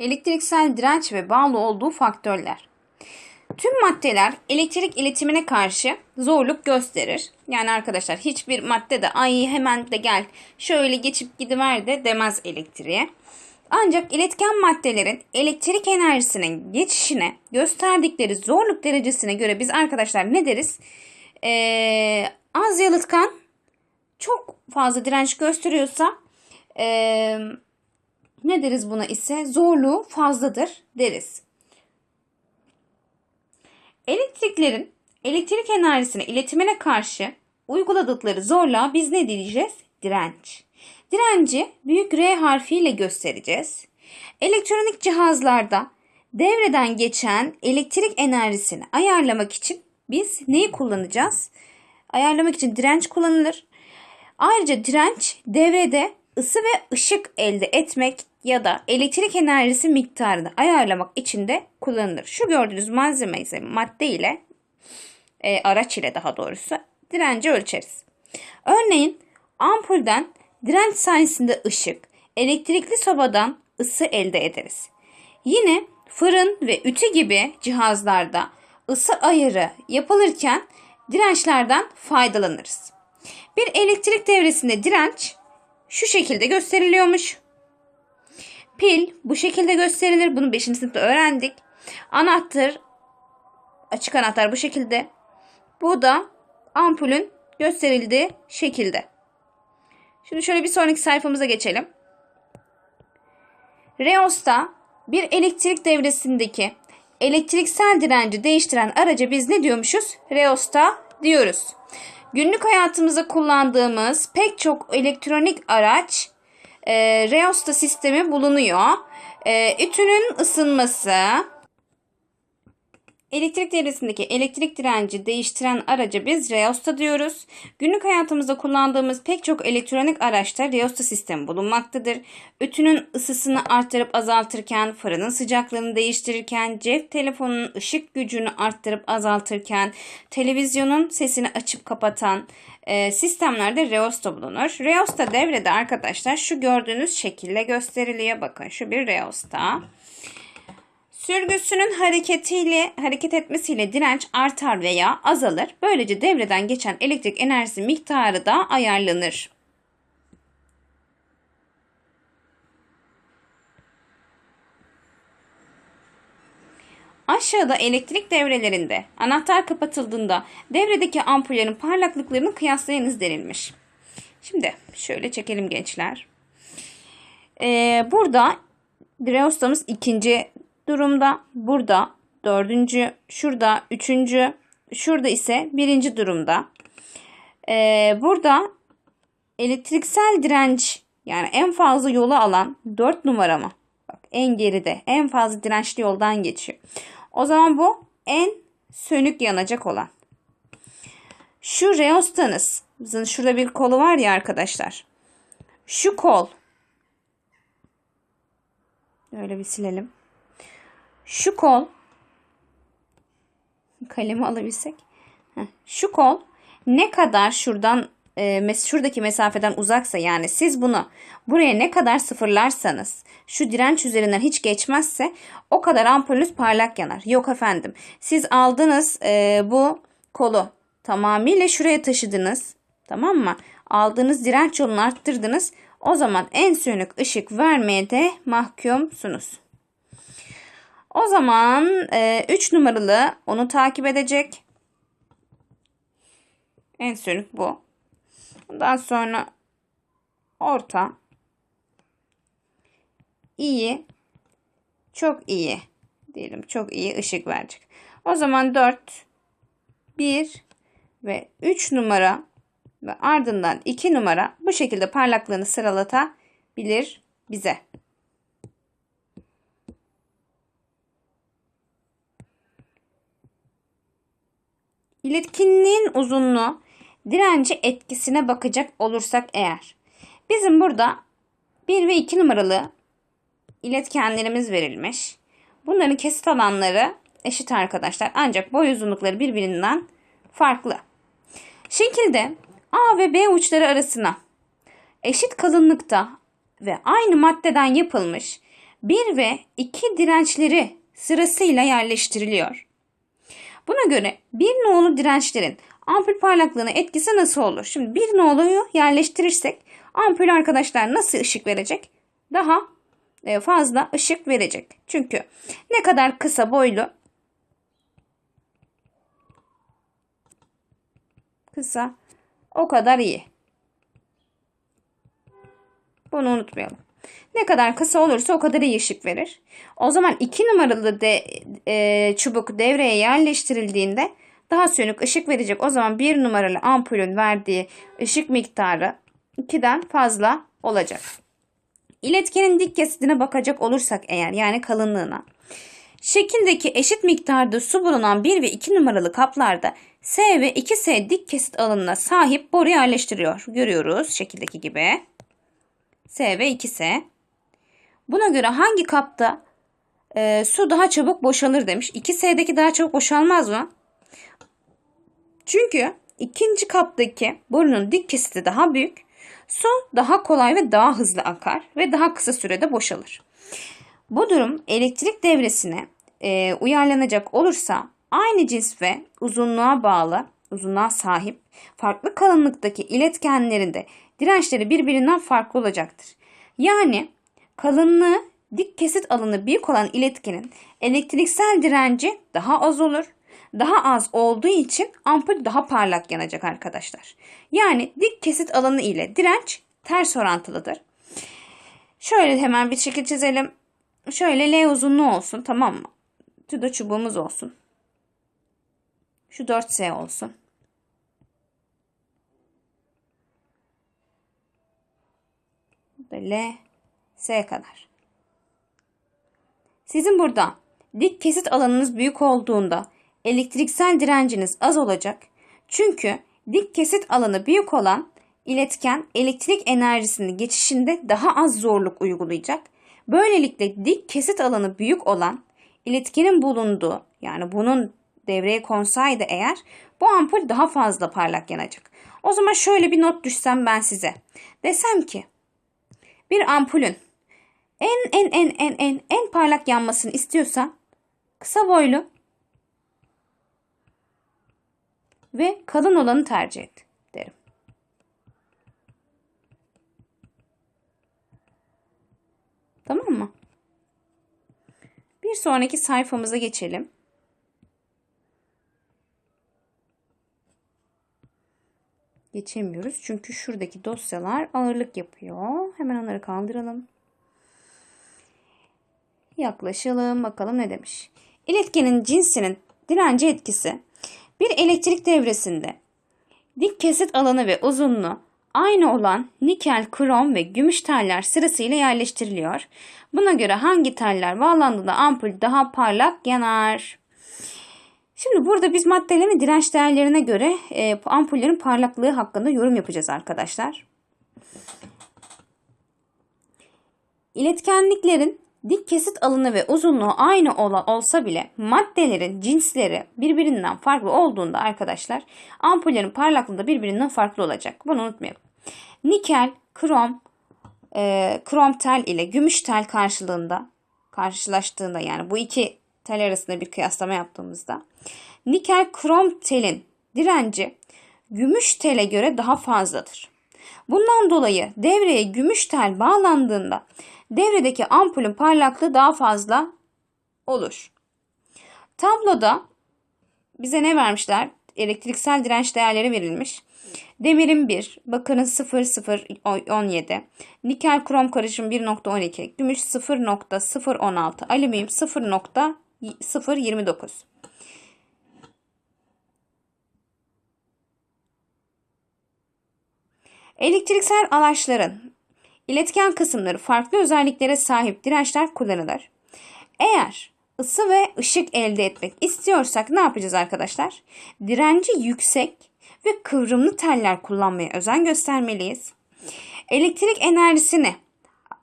Elektriksel direnç ve bağlı olduğu faktörler. Tüm maddeler elektrik iletimine karşı zorluk gösterir. Yani arkadaşlar hiçbir madde de ay hemen de gel şöyle geçip gidiver de demez elektriğe. Ancak iletken maddelerin elektrik enerjisinin geçişine gösterdikleri zorluk derecesine göre biz arkadaşlar ne deriz? Ee, az yalıtkan çok fazla direnç gösteriyorsa ee, ne deriz buna ise zorluğu fazladır deriz. Elektriklerin elektrik enerjisine iletimine karşı uyguladıkları zorluğa biz ne diyeceğiz? Direnç. Direnci büyük R harfiyle göstereceğiz. Elektronik cihazlarda devreden geçen elektrik enerjisini ayarlamak için biz neyi kullanacağız? Ayarlamak için direnç kullanılır. Ayrıca direnç devrede ısı ve ışık elde etmek ya da elektrik enerjisi miktarını ayarlamak için de kullanılır. Şu gördüğünüz malzeme ise madde ile e, araç ile daha doğrusu direnci ölçeriz. Örneğin ampulden direnç sayesinde ışık, elektrikli sobadan ısı elde ederiz. Yine fırın ve ütü gibi cihazlarda ısı ayarı yapılırken dirençlerden faydalanırız. Bir elektrik devresinde direnç şu şekilde gösteriliyormuş. Pil bu şekilde gösterilir. Bunu 5. sınıfta öğrendik. Anahtar, açık anahtar bu şekilde. Bu da ampulün gösterildiği şekilde. Şimdi şöyle bir sonraki sayfamıza geçelim. Reos'ta bir elektrik devresindeki elektriksel direnci değiştiren araca biz ne diyormuşuz? Reos'ta diyoruz. Günlük hayatımızda kullandığımız pek çok elektronik araç e, reosta sistemi bulunuyor. E, ütünün ısınması, elektrik devresindeki elektrik direnci değiştiren araca biz reosta diyoruz. Günlük hayatımızda kullandığımız pek çok elektronik araçta reosta sistemi bulunmaktadır. Ütünün ısısını arttırıp azaltırken, fırının sıcaklığını değiştirirken, cep telefonunun ışık gücünü arttırıp azaltırken, televizyonun sesini açıp kapatan, e, sistemlerde reosta bulunur. Reosta devrede arkadaşlar şu gördüğünüz şekilde gösteriliyor. Bakın şu bir reosta. Sürgüsünün hareketiyle hareket etmesiyle direnç artar veya azalır. Böylece devreden geçen elektrik enerjisi miktarı da ayarlanır. Aşağıda elektrik devrelerinde anahtar kapatıldığında devredeki ampullerin parlaklıklarını kıyaslayınız denilmiş. Şimdi şöyle çekelim gençler. Ee, burada Dreostamız ikinci durumda. Burada dördüncü, şurada üçüncü, şurada ise birinci durumda. Ee, burada elektriksel direnç yani en fazla yolu alan 4 numara mı? Bak en geride en fazla dirençli yoldan geçiyor. O zaman bu en sönük yanacak olan. Şu reostanız. Şurada bir kolu var ya arkadaşlar. Şu kol. Böyle bir silelim. Şu kol. Kalemi alabilsek. Şu kol ne kadar şuradan e, şuradaki mesafeden uzaksa yani siz bunu buraya ne kadar sıfırlarsanız şu direnç üzerinden hiç geçmezse o kadar ampulünüz parlak yanar. Yok efendim siz aldınız e, bu kolu tamamıyla şuraya taşıdınız tamam mı? Aldığınız direnç yolunu arttırdınız. O zaman en sönük ışık vermeye de mahkumsunuz. O zaman 3 e, numaralı onu takip edecek. En sönük bu. Ondan sonra orta iyi çok iyi diyelim çok iyi ışık verecek. O zaman 4 1 ve 3 numara ve ardından 2 numara bu şekilde parlaklığını sıralatabilir bize. İletkinliğin uzunluğu direnci etkisine bakacak olursak eğer. Bizim burada 1 ve 2 numaralı iletkenlerimiz verilmiş. Bunların kesit alanları eşit arkadaşlar. Ancak boy uzunlukları birbirinden farklı. Şekilde A ve B uçları arasına eşit kalınlıkta ve aynı maddeden yapılmış 1 ve 2 dirençleri sırasıyla yerleştiriliyor. Buna göre bir nolu dirençlerin ampul parlaklığına etkisi nasıl olur? Şimdi bir noluyu yerleştirirsek ampul arkadaşlar nasıl ışık verecek? Daha e, fazla ışık verecek. Çünkü ne kadar kısa boylu kısa o kadar iyi. Bunu unutmayalım. Ne kadar kısa olursa o kadar iyi ışık verir. O zaman 2 numaralı de, e, çubuk devreye yerleştirildiğinde daha sönük ışık verecek. O zaman 1 numaralı ampulün verdiği ışık miktarı 2'den fazla olacak. İletkenin dik kesitine bakacak olursak eğer yani kalınlığına. Şekildeki eşit miktarda su bulunan 1 ve 2 numaralı kaplarda S ve 2S dik kesit alanına sahip boru yerleştiriyor. Görüyoruz şekildeki gibi. S ve 2S. Buna göre hangi kapta e, su daha çabuk boşalır demiş. 2S'deki daha çabuk boşalmaz mı? Çünkü ikinci kaptaki borunun dik kesiti daha büyük. Su daha kolay ve daha hızlı akar ve daha kısa sürede boşalır. Bu durum elektrik devresine e, uyarlanacak olursa aynı cins ve uzunluğa bağlı, uzunluğa sahip farklı kalınlıktaki iletkenlerinde dirençleri birbirinden farklı olacaktır. Yani kalınlığı dik kesit alanı büyük olan iletkenin elektriksel direnci daha az olur. Daha az olduğu için ampul daha parlak yanacak arkadaşlar. Yani dik kesit alanı ile direnç ters orantılıdır. Şöyle hemen bir şekil çizelim. Şöyle L uzunluğu olsun tamam mı? Da çubuğumuz olsun. Şu 4S olsun. L, S kadar. Sizin burada dik kesit alanınız büyük olduğunda elektriksel direnciniz az olacak. Çünkü dik kesit alanı büyük olan iletken elektrik enerjisinin geçişinde daha az zorluk uygulayacak. Böylelikle dik kesit alanı büyük olan iletkenin bulunduğu yani bunun devreye konsaydı eğer bu ampul daha fazla parlak yanacak. O zaman şöyle bir not düşsem ben size. Desem ki bir ampulün en en en en en en parlak yanmasını istiyorsan kısa boylu ve kalın olanı tercih et derim. Tamam mı? Bir sonraki sayfamıza geçelim. Geçemiyoruz çünkü şuradaki dosyalar ağırlık yapıyor. Hemen onları kaldıralım. Yaklaşalım bakalım ne demiş. İletkenin cinsinin direnci etkisi bir elektrik devresinde dik kesit alanı ve uzunluğu aynı olan nikel, krom ve gümüş teller sırasıyla yerleştiriliyor. Buna göre hangi teller bağlandığında ampul daha parlak yanar? Şimdi burada biz maddelerin direnç değerlerine göre e, ampullerin parlaklığı hakkında yorum yapacağız arkadaşlar. İletkenliklerin dik kesit alanı ve uzunluğu aynı olsa bile maddelerin cinsleri birbirinden farklı olduğunda arkadaşlar ampullerin parlaklığı da birbirinden farklı olacak. Bunu unutmayalım. Nikel, krom, e, krom tel ile gümüş tel karşılığında karşılaştığında yani bu iki tel arasında bir kıyaslama yaptığımızda nikel krom telin direnci gümüş tele göre daha fazladır. Bundan dolayı devreye gümüş tel bağlandığında devredeki ampulün parlaklığı daha fazla olur. Tabloda bize ne vermişler? Elektriksel direnç değerleri verilmiş. Demirin 1, bakırın 0,017, nikel krom karışım 1.12, gümüş 0.016, alüminyum 0.029. Elektriksel araçların iletken kısımları farklı özelliklere sahip dirençler kullanılır. Eğer ısı ve ışık elde etmek istiyorsak ne yapacağız arkadaşlar? Direnci yüksek ve kıvrımlı teller kullanmaya özen göstermeliyiz. Elektrik enerjisini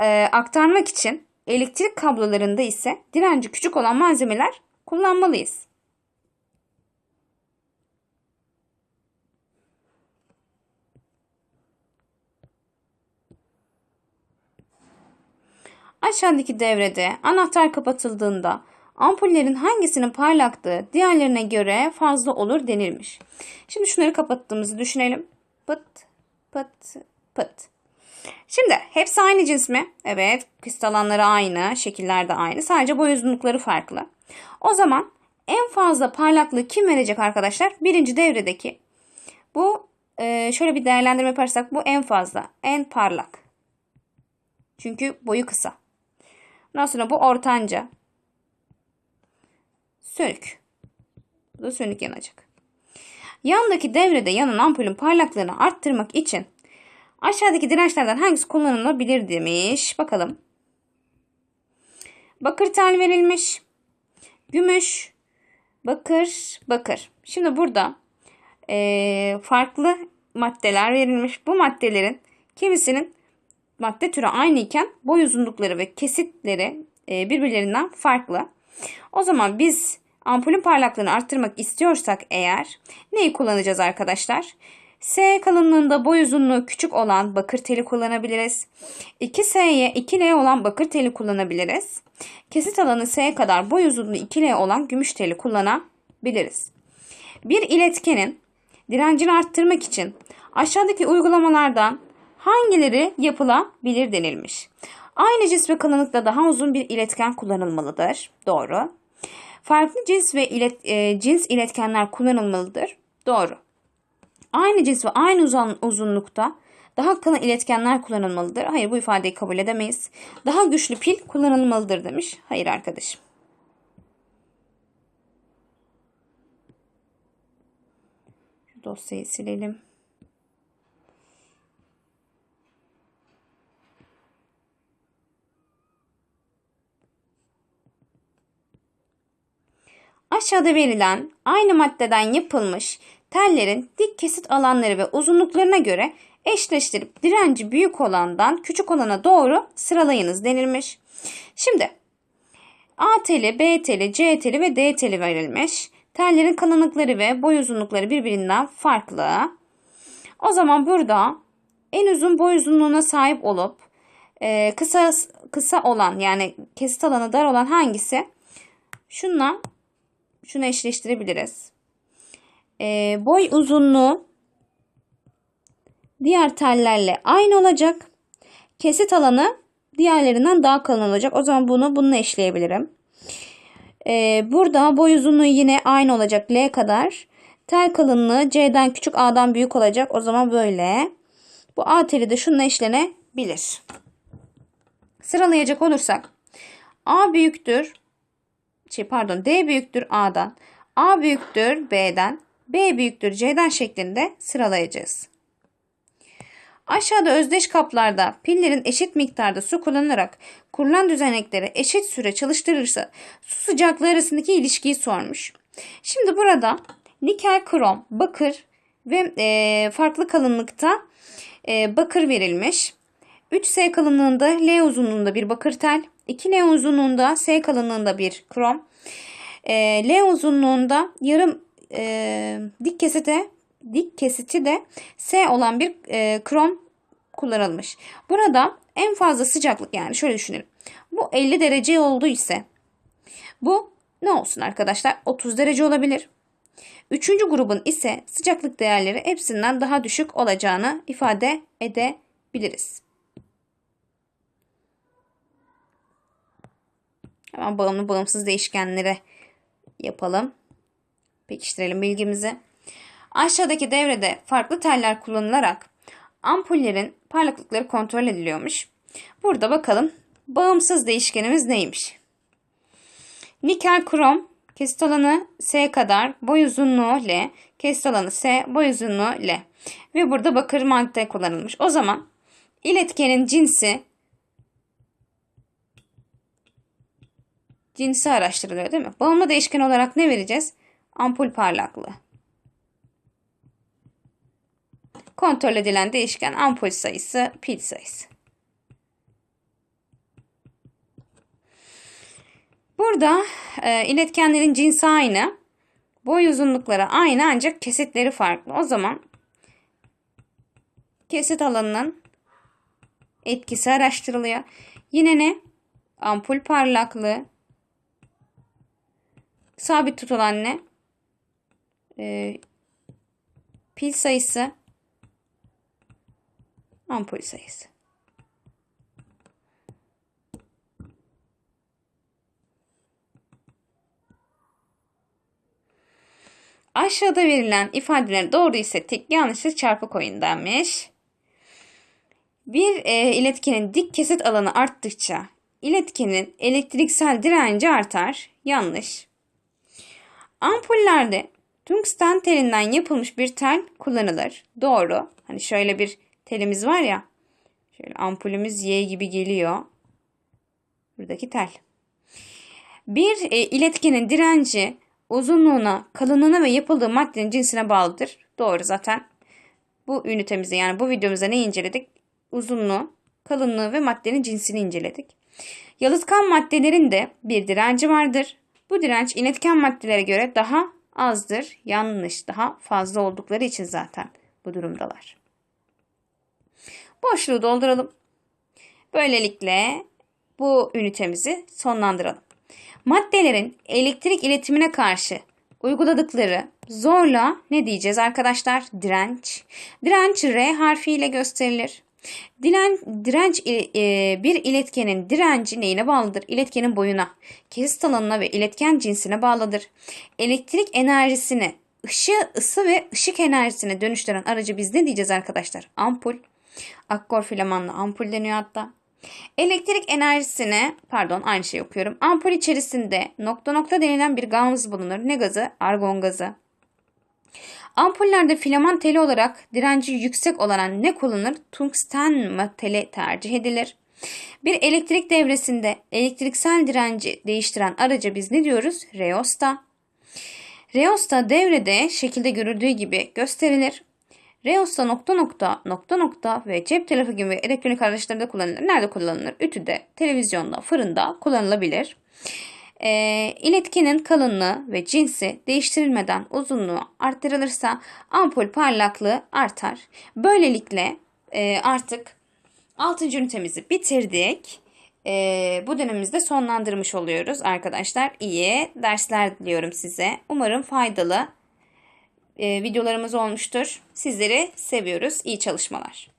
e, aktarmak için elektrik kablolarında ise direnci küçük olan malzemeler kullanmalıyız. Aşağıdaki devrede anahtar kapatıldığında ampullerin hangisinin parlaklığı diğerlerine göre fazla olur denilmiş. Şimdi şunları kapattığımızı düşünelim. Pıt pıt pıt. Şimdi hepsi aynı cins mi? Evet. Kristalanları aynı. Şekiller de aynı. Sadece boy uzunlukları farklı. O zaman en fazla parlaklığı kim verecek arkadaşlar? Birinci devredeki. Bu e, şöyle bir değerlendirme yaparsak bu en fazla. En parlak. Çünkü boyu kısa. Ondan sonra bu ortanca. Sönük. Bu da sönük yanacak. Yandaki devrede yanan ampulün parlaklığını arttırmak için aşağıdaki dirençlerden hangisi kullanılabilir demiş. Bakalım. Bakır tel verilmiş. Gümüş, bakır, bakır. Şimdi burada e, farklı maddeler verilmiş. Bu maddelerin kimisinin madde türü aynı iken boy uzunlukları ve kesitleri e, birbirlerinden farklı. O zaman biz ampulün parlaklığını arttırmak istiyorsak eğer neyi kullanacağız arkadaşlar? S kalınlığında boy uzunluğu küçük olan bakır teli kullanabiliriz. 2S'ye 2L olan bakır teli kullanabiliriz. Kesit alanı S kadar boy uzunluğu 2L olan gümüş teli kullanabiliriz. Bir iletkenin direncini arttırmak için aşağıdaki uygulamalardan hangileri yapılabilir denilmiş. Aynı cins ve kalınlıkta daha uzun bir iletken kullanılmalıdır. Doğru. Farklı cins ve ilet, e, cins iletkenler kullanılmalıdır. Doğru. Aynı cins ve aynı uzun, uzunlukta daha kalın iletkenler kullanılmalıdır. Hayır bu ifadeyi kabul edemeyiz. Daha güçlü pil kullanılmalıdır demiş. Hayır arkadaşım. Dosyayı silelim. Aşağıda verilen aynı maddeden yapılmış tellerin dik kesit alanları ve uzunluklarına göre eşleştirip direnci büyük olandan küçük olana doğru sıralayınız denilmiş. Şimdi A teli, B teli, C teli ve D teli verilmiş. Tellerin kalınlıkları ve boy uzunlukları birbirinden farklı. O zaman burada en uzun boy uzunluğuna sahip olup e, kısa kısa olan yani kesit alanı dar olan hangisi? Şunla şunu eşleştirebiliriz. E, boy uzunluğu diğer tellerle aynı olacak. Kesit alanı diğerlerinden daha kalın olacak. O zaman bunu bununla eşleyebilirim. E, burada boy uzunluğu yine aynı olacak L kadar. Tel kalınlığı C'den küçük A'dan büyük olacak. O zaman böyle. Bu A teli de şununla eşlenebilir. Sıralayacak olursak A büyüktür şey pardon D büyüktür A'dan, A büyüktür B'den, B büyüktür C'den şeklinde sıralayacağız. Aşağıda özdeş kaplarda pillerin eşit miktarda su kullanılarak kurulan düzenekleri eşit süre çalıştırırsa su sıcaklığı arasındaki ilişkiyi sormuş. Şimdi burada nikel, krom, bakır ve e, farklı kalınlıkta e, bakır verilmiş. 3S kalınlığında L uzunluğunda bir bakır tel, 2L uzunluğunda S kalınlığında bir krom, e, L uzunluğunda yarım e, dik kesite dik kesiti de S olan bir e, krom kullanılmış. Burada en fazla sıcaklık yani şöyle düşünelim. Bu 50 derece olduğu ise bu ne olsun arkadaşlar? 30 derece olabilir. Üçüncü grubun ise sıcaklık değerleri hepsinden daha düşük olacağını ifade edebiliriz. Hemen bağımlı bağımsız değişkenlere yapalım. Pekiştirelim bilgimizi. Aşağıdaki devrede farklı teller kullanılarak ampullerin parlaklıkları kontrol ediliyormuş. Burada bakalım bağımsız değişkenimiz neymiş? Nikel krom kesit alanı S kadar boy uzunluğu L kesit alanı S boy uzunluğu L ve burada bakır madde kullanılmış. O zaman iletkenin cinsi cinsi araştırılıyor değil mi? Bağımlı değişken olarak ne vereceğiz? Ampul parlaklığı. Kontrol edilen değişken ampul sayısı, pil sayısı. Burada e, iletkenlerin cinsi aynı. Boy uzunlukları aynı ancak kesitleri farklı. O zaman kesit alanının etkisi araştırılıyor. Yine ne? Ampul parlaklığı. Sabit tutulan ne? Ee, pil sayısı. Ampul sayısı. Aşağıda verilen ifadeler doğru ise tek yanlışsa çarpı koyun denmiş. Bir e, iletkenin dik kesit alanı arttıkça iletkenin elektriksel direnci artar. Yanlış. Ampullerde tungsten telinden yapılmış bir tel kullanılır. Doğru. Hani şöyle bir telimiz var ya. Şöyle ampulümüz Y gibi geliyor. Buradaki tel. Bir e, iletkenin direnci uzunluğuna, kalınlığına ve yapıldığı maddenin cinsine bağlıdır. Doğru zaten. Bu ünitemizde yani bu videomuzda ne inceledik? Uzunluğu, kalınlığı ve maddenin cinsini inceledik. Yalıtkan maddelerin de bir direnci vardır. Bu direnç iletken maddelere göre daha azdır. Yanlış, daha fazla oldukları için zaten bu durumdalar. Boşluğu dolduralım. Böylelikle bu ünitemizi sonlandıralım. Maddelerin elektrik iletimine karşı uyguladıkları zorla ne diyeceğiz arkadaşlar? Direnç. Direnç R harfiyle gösterilir. Diren, direnç e, bir iletkenin direnci neyine bağlıdır? İletkenin boyuna, kesit alanına ve iletken cinsine bağlıdır. Elektrik enerjisini ışığı, ısı ve ışık enerjisine dönüştüren aracı biz ne diyeceğiz arkadaşlar? Ampul. Akkor filamanlı ampul deniyor hatta. Elektrik enerjisine, pardon aynı şey okuyorum. Ampul içerisinde nokta nokta denilen bir gaz bulunur. Ne gazı? Argon gazı. Ampullerde filaman teli olarak direnci yüksek olan ne kullanılır? Tungsten teli tercih edilir. Bir elektrik devresinde elektriksel direnci değiştiren araca biz ne diyoruz? Reosta. Reosta devrede şekilde görüldüğü gibi gösterilir. Reosta nokta nokta nokta nokta ve cep telefonu gibi elektronik araçlarda kullanılır. Nerede kullanılır? Ütüde, televizyonda, fırında kullanılabilir. E, iletkenin kalınlığı ve cinsi değiştirilmeden uzunluğu arttırılırsa ampul parlaklığı artar. Böylelikle e, artık 6. ünitemizi bitirdik. E, bu dönemimizde sonlandırmış oluyoruz arkadaşlar. İyi dersler diliyorum size. Umarım faydalı e, videolarımız olmuştur. Sizleri seviyoruz. İyi çalışmalar.